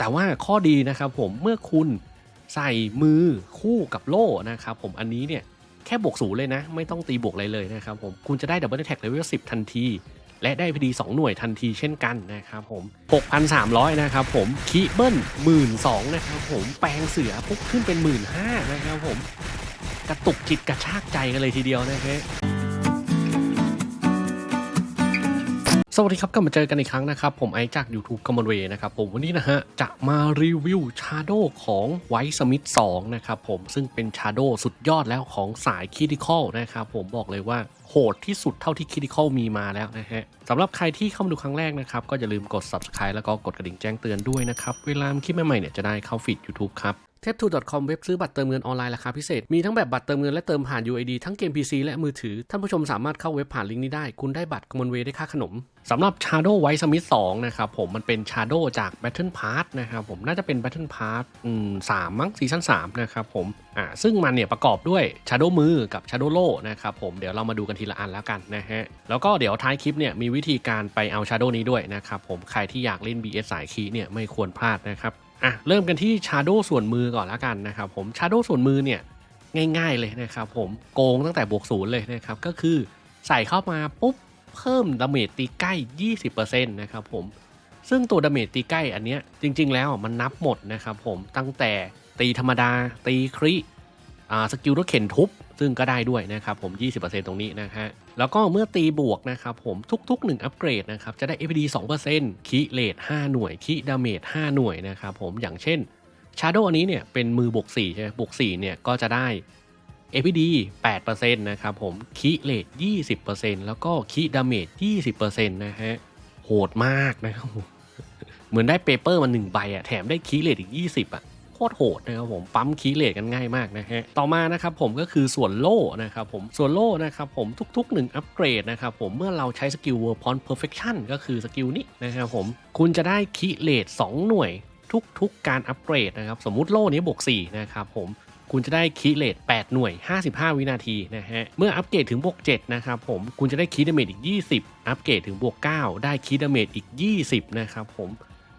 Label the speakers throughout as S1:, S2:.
S1: แต่ว่าข้อดีนะครับผมเมื่อคุณใส่มือคู่กับโล่นะครับผมอันนี้เนี่ยแค่บวกศูนย์เลยนะ ไม่ต้องตีบวกอะไรเลยนะครับผมคุณจะได้ดับเบิลแท็กเลเวล10ทันที และได้พอดี 2 หน่วยทันทีเช่นกันนะครับผม 6,300 นะครับผมคีเบิล12,000นะครับผมแปลงเสือปุ๊บขึ้นเป็น15,000นะครับผมกระตุกจิตกระชากใจกันเลยทีเดียวนะฮะ วัสดีครับกลับมาเจอกันอีกครั้งนะครับ ผมไอจาก YouTube Common Way นะครับผมวันนี้นะฮะ จะมารีวิวชาโดของไวท์สมิธ2นะครับผมซึ่งเป็นชาโดสุดยอดแล้วของสายคิดิคอลนะครับผมบอกเลยว่าโหดที่สุดเท่าที่คิดิคอลมีมาแล้วนะฮะสำหรับใครที่เข้ามาดูครั้งแรกนะครับ ก็อย่าลืมกด Subscribe แล้วก็กดกระดิ่งแจ้งเตือนด้วยนะครับ เวลาคลิปใหม่ๆเนี่ยจะได้เข้าฟีด YouTube ครับ เทป 2.com เว็บซื้อบัตรเติมเงินออนไลน์ราคาพิเศษ มีทั้งแบบบัตรเติมเงินและเติมผ่าน UID ทั้งเกม PC และมือถือ ท่านผู้ชมสามารถเข้าเว็บผ่านลิงก์นี้ได้ คุณได้บัตรกมลเวได้ค่าขนมสำหรับ Shadow White Smith 2 นะครับผมมันเป็น Shadow จาก Battle Pass นะครับผมน่าจะเป็น Battle Pass อืมสามมั้งซีซั่น3นะครับผมอ่าซึ่งมันเนี่ยประกอบด้วย Shadow มือกับ Shadow โล่นะครับผมเดี๋ยวเรามาดูกันทีละอันแล้วกันนะฮะแล้วก็เดี๋ยวท้ายคลิปเนี่ยมีวิธีการไปเอา Shadow นี้ด้วยนะครับผมใครที่อยากเล่น BS สายคีเนี่ยไม่ควรพลาดนะครับ อะเริ่มกันที่ชาโดส่วนมือก่อนแล้วกันนะครับผมชาโดส่วนมือเนี่ยง่ายๆเลยนะครับผมโกงตั้งแต่บวกศูนย์เลยนะครับก็คือใส่เข้ามาปุ๊บเพิ่มดาเมจตีใกล้ 20%นะครับผมซึ่งตัวดาเมจตีใกล้อันเนี้ยจริง ๆ แล้วมันนับหมดนะครับผมตั้งแต่ตีธรรมดาตีคริอ่าสกิลรถเข็นทุบ ซึ่งก็ได้ด้วยนะครับผม 20%ตรงนี้นะฮะแล้วก็เมื่อตีบวกนะครับผมทุก ๆ 1 อัปเกรดนะครับจะได้ FD 2%คีเลท5หน่วยคีดาเมจ5หน่วยนะครับผมอย่างเช่น Shadow อันนี้เนี่ยเป็นมือบวก4ใช่ไหมบวก4เนี่ยก็จะได้ FPD 8%นะครับผมคีเลท20%แล้วก็คีดาเมจ20%นะฮะโหดมากนะครับผมเหมือนได้เปเปอร์มา1ใบอะแถมได้คีเลทอีก 20อะ ตรโหดนะครับผมปั๊มคีเลทกันง่ายมากนะฮะต่อมานะครับผมก็คือส่วนโล่นะครับผมส่วนโล่นะครับผมทุกๆ 1 อัปเกรดนะครับผมเมื่อเราใช้สกิล w o r p o n Perfection ก็คือสกิลนี้นะครับผมคุณจะได้คีเลท2หน่วยทุกๆ การอัปเกรดนะครับสมมุติโล่นี้บวก4นะครับผมคุณจะได้คีเลท8หน่วย 55 วินาทีนะฮะ เมื่ออัปเกรดถึงบวก7นะครับผม คุณจะได้คีดาเมจอีก 20 อัปเกรดถึงบวก9ได้คีดาเมจอีก 20 นะครับผม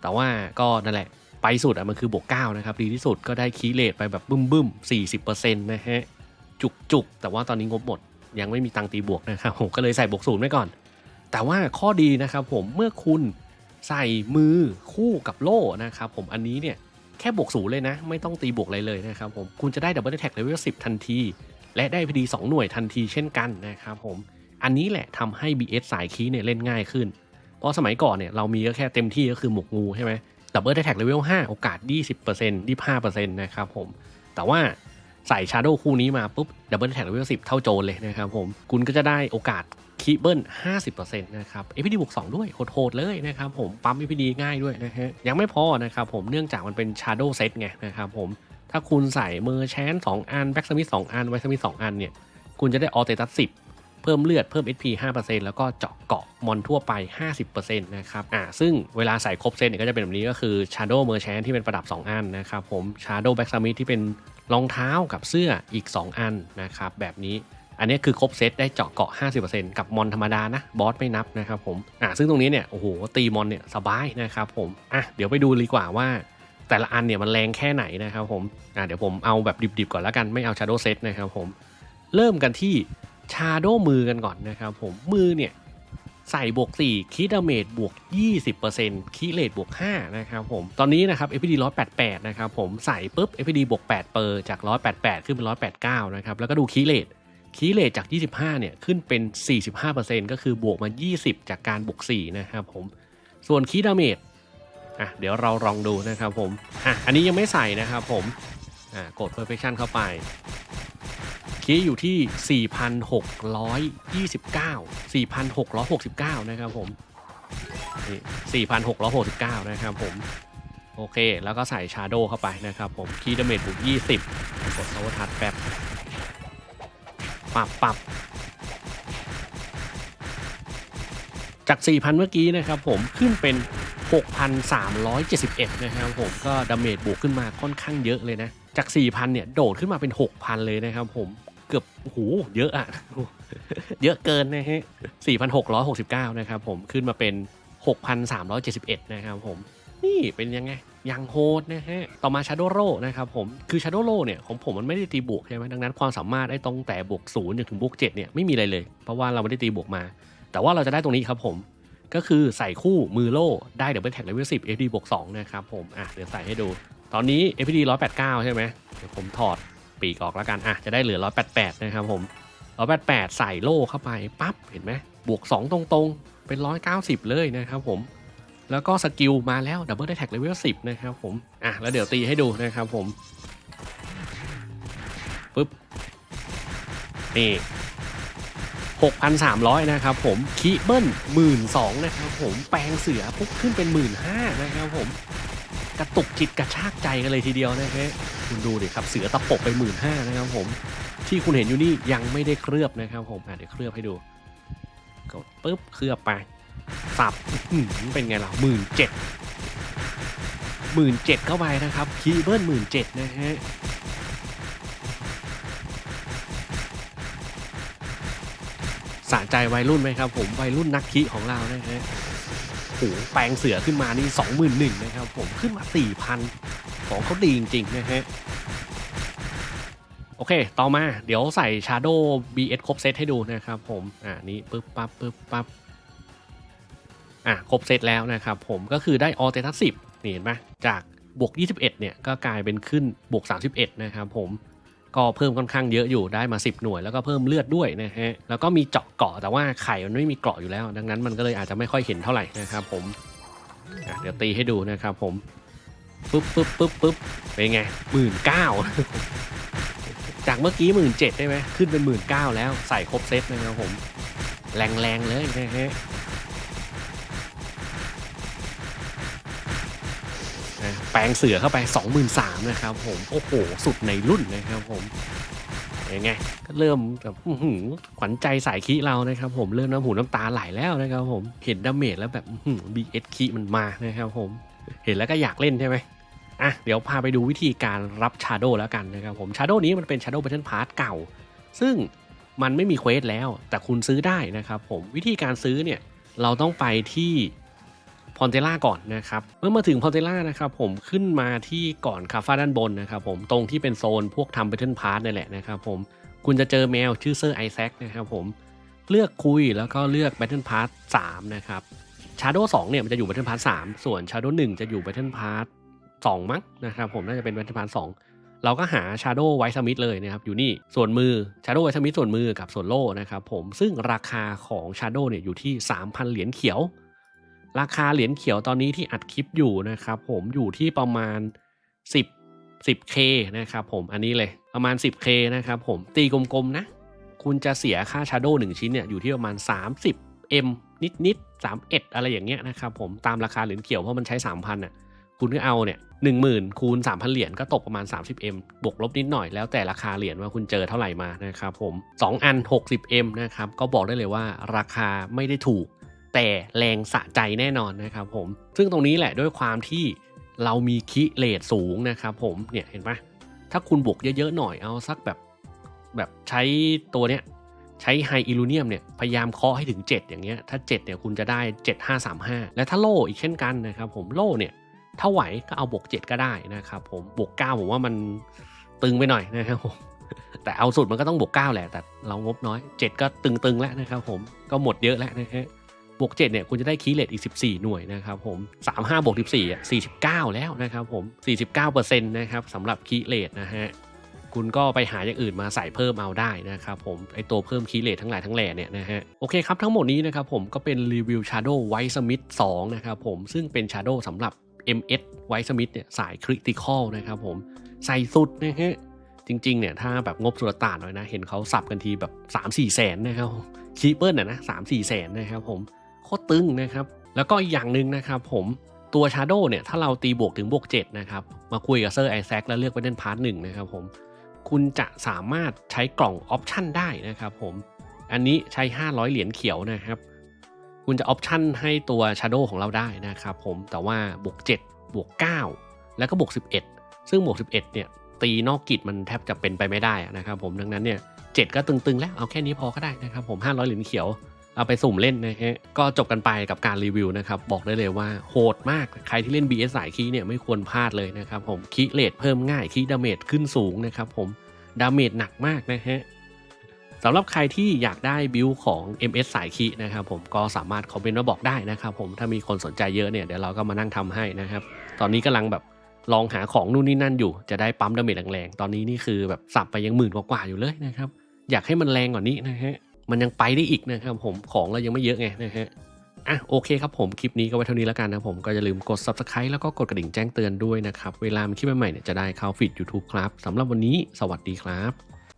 S1: แต่ว่าก็นั่นแหละ ไปสุดอะมันคือบวก9นะครับ ดีที่สุดก็ได้คีเลทไปแบบบึ้มบึ้ม40%นต์นะฮะ จุกจุกแต่ว่าตอนนี้งบหมด ยังไม่มีตังตีบวกนะครับผมก็เลยใส่บวกศูนย์ไว้ก่อน แต่ว่าข้อดีนะครับผมเมื่อคุณใส่มือคู่กับโล่นะครับผมอันนี้เนี่ยแค่บวกศูนย์เลยนะ ไม่ต้องตีบวกอะไรเลยนะครับผมคุณจะได้ดับเบิลแท็กเลเวล10ทันที และได้พอดี 2 หน่วยทันทีเช่นกันนะครับผมอันนี้แหละทำให้ BS สายคีเนี่ยเล่นง่ายขึ้น เพราะสมัยก่อนเนี่ยเรามีก็แค่เต็มที่ก็คือหมวกงูใช่ไหม ดับเบิลแท็กเลเวล5โอกาส 20% 25%นะครับผม แต่ว่าใส่ชาร์โดคู่นี้มาปุ๊บดับเบิลแท็กเลเวล10 เท่าโจนเลยนะครับผม คุณก็จะได้โอกาสคีเบิล50%นะครับ APD บวก2ด้วย โหดๆเลยนะครับผม ปั๊ม APD ง่ายด้วยนะฮะ ยังไม่พอนะครับผม เนื่องจากมันเป็น Shadow Set ไงนะครับผม ถ้าคุณใส่เมอร์แชน2อัน แบ็กสมิธ2อัน ไวสมิธ2อันเนี่ย คุณจะได้ออเตตัส10 เพิ่มเลือดเพิ่ม HP 5%แล้วก็เจาะเกาะมอนทั่วไป 50%นะครับอ่าซึ่งเวลาใส่ครบเซตเนี่ยก็จะเป็นแบบนี้ก็คือ Shadow Merchant ที่เป็นประดับ 2 อันนะครับผม Shadow Black Summit ที่เป็นรองเท้ากับเสื้ออีก 2 อันนะครับแบบนี้อันนี้คือครบเซตได้เจาะเกาะ 50%กับมอนธรรมดานะบอสไม่นับนะครับผมอ่าซึ่งตรงนี้เนี่ยโอ้โหตีมอนเนี่ยสบายนะครับผมอะเดี๋ยวไปดูดีกว่าว่าแต่ละอันเนี่ยมันแรงแค่ไหนนะครับผมอ่าเดี๋ยวผมเอาแบบดิบๆก่อนแล้วกันไม่เอา Shadow Set นะครับผมเริ่มกันที่ ชาโดมือกันก่อนนะครับผมมือเนี่ยใส่บวก 4คีดาเมจบวก 20%คีเลทบวก 5 นะครับผม ตอนนี้นะครับ FPD 188 นะครับผมใส่ปุ๊บ FPD บวก 8 เปอร์จาก 188 ขึ้นเป็น 189 นะครับ แล้วก็ดูคีเลทคีเลทจาก 25 เนี่ย ขึ้นเป็น 45%ก็คือบวกมา 20 จากการบวก 4 นะครับผม ส่วนคีดาเมจอะเดี๋ยวเราลองดูนะครับผมอะอันนี้ยังไม่ใส่นะครับผม กด perfection เข้าไปคีย์อยู่ที่ 4,629 4,669 นะครับผมนี่4,669 นะครับผม โอเค แล้วก็ใส่ชาโดเข้าไปนะครับผม คีย์ดาเมจบวก20 กดโซเวอร์ทัชแป๊บปรับปรับจาก 4,000 เมื่อกี้นะครับผมขึ้นเป็น 6,371 นะครับผมก็ดาเมจบวกขึ้นมาค่อนข้างเยอะเลยนะ จาก 4,000 เนี่ย โดดขึ้นมาเป็น 6,000 เลยนะครับผมเกือบโหเยอะอะเยอะเกินนะฮะ 4,669 นะครับผมขึ้นมาเป็น 6,371 นะครับผมนี่เป็นยังไงย่างโหดนะฮะ ต่อมา Shadow r o นะครับผม คือ Shadow r o เนี่ยของผมมันไม่ได้ตีบวกใช่ไหมดังนั้นความสามารถไอ้ตรงแต่บวกศูนย์จนถึงบวกเจ็ดเนี่ยไม่มีอะไรเลย เพราะว่าเราไม่ได้ตีบวกมา แต่ว่าเราจะได้ตรงนี้ครับผม ก็คือใส่คู่มือโล่ได้เดี๋ยวเป็นแท็กเลเวลสิบ FD บวกสองนะครับผมอะเดี๋ยวใส่ให้ดู ตอนนี้ FD ร้อยแปดเก้าใช่ไหมเดี๋ยวผมถอดปีกออกแล้วกันอะจะได้เหลือร้อยแปดแปดนะครับผมร้อยแปดแปดใส่โล่เข้าไปปั๊บเห็นไหมบวกสองตรงๆ เป็นร้อยเก้าสิบเลยนะครับผมแล้วก็สกิลมาแล้วดับเบิลได้แท็กเลเวลสิบนะครับผมอะแล้วเดี๋ยวตีให้ดูนะครับผมปึ๊บนี่ หกพันะครับผมคีเบิลหมื่นสองนะครับผมแปลงเสือปุ๊บขึ้นเป็นหมื่นห้านะครับผมกระตุกจิตกระชากใจกันเลยทีเดียวนะฮะคุณดูดิครับเสือตะปบไปหมื่นห้านะครับผมที่คุณเห็นอยู่นี่ยังไม่ได้เคลือบนะครับผมเดี๋ยวเคลือบให้ดูกดปุ๊บเคลือบไปสับเป็นไงล่ะหมื่นเจ็ดหมื่นเจ็ดเข้าไปนะครับคีเบิลหมื่นเจ็ดนะฮะ สะใจวัยรุ่นไหมครับ ผมวัยรุ่นนักคีของเรานะฮะโอ้โหแปลงเสือขึ้นมานี่สองหมื่นหนึ่งนะครับ ผมขึ้นมาสี่พันของเขาดีจริงๆนะฮะโอเค ต่อมาเดี๋ยวใส่ Shadow BS ครบเซตให้ดูนะครับผมอ่านี้ปึ๊บปั๊บปึ๊บปั๊บอะครบเซตแล้วนะครับผมก็คือได้ออเตทัสสิบนี่เห็นไหมจากบวก 21 เนี่ย ก็กลายเป็นขึ้นบวก 31 นะครับผม ก็เพิ่มค่อนข้างเยอะอยู่ได้มา 10 หน่วยแล้วก็เพิ่มเลือดด้วยนะฮะแล้วก็มีเจาะเกาะแต่ว่าไข่มันไม่มีเกราะอยู่แล้ว ดังนั้นมันก็เลยอาจจะไม่ค่อยเห็นเท่าไหร่นะครับผมเดี๋ยวตีให้ดูนะครับผมปึ๊บปึ๊บปึ๊บปึ๊บเป็นไงหมื่นเก้าจากเมื่อกี้หมื่นเจ็ดได้ไหมขึ้นเป็นหมื่นเก้าแล้วใส่ครบเซตนะครับผม แรงๆเลยนะฮะ นะ แปลงเสือเข้าไป 23,000นะครับผม โอ้โห สุดในรุ่นนะครับผมยังไงก็เริ่มแบบหือขวัญใจสายคีเรานะครับ ผมเริ่มน้ำหูน้ำตาไหลแล้วนะครับผมเห็นดาเมจแล้วแบบบีเอสคีมันมานะครับผมเห็นแล้วก็อยากเล่นใช่ไหมอะเดี๋ยวพาไปดูวิธีการรับชาโดแล้วกันนะครับผมชาโดนี้มันเป็นชาโด w บ a เทิลพาร์ทเก่า ซึ่งมันไม่มีเควสแล้ว แต่คุณซื้อได้นะครับผมวิธีการซื้อเนี่ยเราต้องไปที่ อนเทล่าก่อนนะครับเมื่อมาถึงพอนเทล่านะครับผมขึ้นมาที่ก่อนคาฟ้าด้านบนนะครับผมตรงที่เป็นโซนพวกทำเบทเทิลพาร์นี่แหละนะครับผมคุณจะเจอแมวชื่อเซอร์ไอแซคนะครับผมเลือกคุยแล้วก็เลือก Battle Pass 3นะครับชาร์โดสองเนี่ยมันจะอยู่ Battle Pass 3ส่วนชาร์โดหนึ่งจะอยู่ Battle Pass 2มั้งนะครับผมน่าจะเป็น Battle Pass 2เราก็หา Shadow White Summit เลยนะครับอยู่นี่ส่วนมือ Shadow White Summit ส่วนมือกับส่วนโล่นะครับผมซึ่งราคาของ Shadow เนี่ยอยู่ที่ 3,000 เหรียญเขียว ราคาเหรียญเขียวตอนนี้ที่อัดคลิปอยู่นะครับผมอยู่ที่ประมาณ 10 10k นะครับผมอันนี้เลยประมาณ 10k นะครับผมตีกลมๆนะ คุณจะเสียค่า Shadow 1ชิ้นเนี่ยอยู่ที่ประมาณ 30m นิดๆ31 อะไรอย่างเงี้ยนะครับผมตามราคาเหรียญเขียวเพราะมันใช้ 3,000อะคุณก็เอาเนี่ย10,000คูณ3,000เหรียญก็ตกประมาณ 30m บวกลบนิดหน่อยแล้วแต่ราคาเหรียญว่าคุณเจอเท่าไหร่มานะครับผม 2 อัน 60m นะครับก็บอกได้เลยว่าราคาไม่ได้ถูก แต่แรงสะใจแน่นอนนะครับผม ซึ่งตรงนี้แหละด้วยความที่เรามีคิเลทสูงนะครับผมเนี่ยเห็นปะถ้าคุณบวกเยอะๆหน่อยเอาสักแบบแบบใช้ตัวเนี้ยใช้ไฮอิลูเนียมเนี่ยพยายามเคาะให้ถึง 7 อย่างเงี้ยถ้า 7เนี่ยคุณจะได้ 7535 และถ้าโล่อีกเช่นกันนะครับผมโล่เนี่ยถ้าไหวก็เอาบวก 7 ก็ได้นะครับผมบวก 9 ผมว่ามันตึงไปหน่อยนะครับผมแต่เอาสุดมันก็ต้องบวก 9 แหละ แต่เรางบน้อย 7 ก็ตึงๆแล้วนะครับผมก็หมดเยอะแล้วนะฮะ บวก7เนี่ยคุณจะได้คีย์เลทอีก 14 หน่วยนะครับผม 35บวก14อะ49 แล้วนะครับผม 49%นะครับสำหรับคีย์เลทนะฮะคุณก็ไปหาอย่างอื่นมาใส่เพิ่มเอาได้นะครับผมไอตัวเพิ่มคีย์เลททั้งหลายทั้งแหล่เนี่ยนะฮะโอเคครับทั้งหมดนี้นะครับผมก็เป็นรีวิว Shadow White Smith 2นะครับผมซึ่งเป็น Shadow สำหรับ MS White Smith เนี่ยสาย Critical นะครับผมใส่สุดนะฮะจริงๆเนี่ยถ้าแบบงบสุลต่านหน่อยนะ เห็นเขาสับกันทีแบบ 3-4 แสนนะครับคีเปิลน่ะนะ3-4แสนนะครับผม คตรตึงนะครับ แล้วก็อีกอย่างหนึ่งนะครับผมตัว Shadow เนี่ยถ้าเราตีบวกถึงบวก7นะครับมาคุยกับเซอร์ไอแซคแล้วเลือกไปเล่นพาร์ทหนึ่งนะครับผมคุณจะสามารถใช้กล่องออปชันได้นะครับผมอันนี้ใช้ 500 เหรียญเขียวนะครับ คุณจะออปชันให้ตัว Shadow ของเราได้นะครับผมแต่ว่าบวก7บวก9 แล้วก็บวก11 ซึ่งบวก11เนี่ยตีนอกกิจมันแทบจะเป็นไปไม่ได้นะครับผมดังนั้นเนี่ย7ก็ตึงๆ แล้วเอาแค่นี้พอก็ได้นะครับผม500เหรียญเขียว เอาไปสุ่มเล่นนะฮะก็จบกันไปกับการรีวิวนะครับ บอกได้เลยว่าโหดมากใครที่เล่น BS สายคีเนี่ยไม่ควรพลาดเลยนะครับผมคีเลทเพิ่มง่ายคีดาเมจขึ้นสูงนะครับผมดาเมจหนักมากนะฮะสำหรับใครที่อยากได้บิลของ MS สายคีนะครับผมก็สามารถคอมเมนต์มาบอกได้นะครับผมถ้ามีคนสนใจเยอะเนี่ยเดี๋ยวเราก็มานั่งทำให้นะครับตอนนี้กำลังแบบลองหาของนู่นนี่นั่นอยู่จะได้ปั๊มดาเมจแรงๆตอนนี้นี่คือแบบสับไปยังหมื่นกว่าๆอยู่เลยนะครับอยากให้มันแรงกว่านี้นะฮะ มันยังไปได้อีกนะครับผมของเรายังไม่เยอะไงนะฮะอะโอเคครับผมคลิปนี้ก็ไว้เท่านี้แล้วกันนะผมก็อย่าลืมกด subscribe แล้วก็กดกระดิ่งแจ้งเตือนด้วยนะครับ เวลามีคลิปใหม่ๆเนี่ยจะได้เข้าฟีด YouTube ครับสำหรับวันนี้สวัสดีครับ